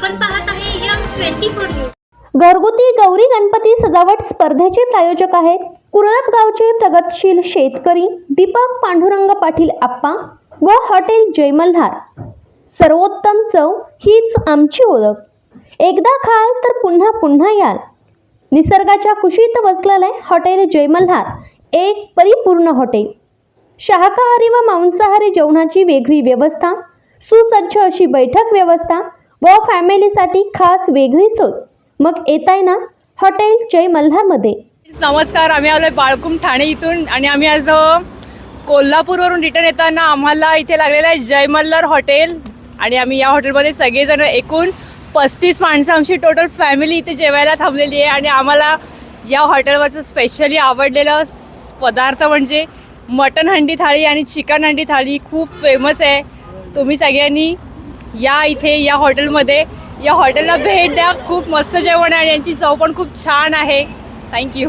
आपण पाहत आहे यम ट्वेंटी फोर न्यूज घरगुती गौरी गणपती सजावट स्पर्धेचे प्रायोजक आहेत कुरळप गावचे प्रगतशील शेतकरी दीपक पांडुरंग पाटील आप्पा व हॉटेल जयमल्हार. सर्वोत्तम चव हीच आमची ओळख. एकदा खाल तर पुन्हा पुन्हा याल. निसर्गाच्या कुशीत वसलेले हॉटेल जयमल्हार एक परिपूर्ण हॉटेल. शाकाहारी व मांसाहारी जेवणाची वेगळी व्यवस्था सुसज्ज अशी बैठक व्यवस्था व फॅमिलीसाठी खास वेगळी सोय. मग येताय ना हॉटेल जय मल्हारमध्ये. नमस्कार आम्ही आलोय बाळकुम ठाणे इथून आणि आम्ही आज कोल्हापूरवरून रिटर्न येताना आम्हाला इथे लागलेलं आहे जय मल्हार हॉटेल. आणि आम्ही या हॉटेलमध्ये सगळेजण एकूण पस्तीस माणसं आमची टोटल फॅमिली इथे जेवायला थांबलेली आहे आणि आम्हाला या हॉटेलवरचं स्पेशली आवडलेलं पदार्थ म्हणजे मटन हंडी थाळी आणि चिकन हंडी थाळी खूप फेमस आहे. तुम्ही सगळ्यांनी या इथे या हॉटेलमध्ये. या हॉटेलला भेट द्या. खूप मस्त जेवण आहे आणि यांची चव पण खूप छान आहे. Thank you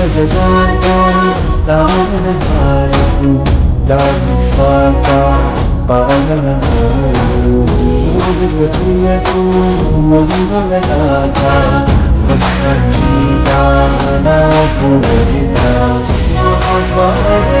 Nagdadaan Tama na naghanap ko Lagi pata Paangalan ko Ngunit pati ako Magiging nalata Pagkakita na ako na kita Maagwaalya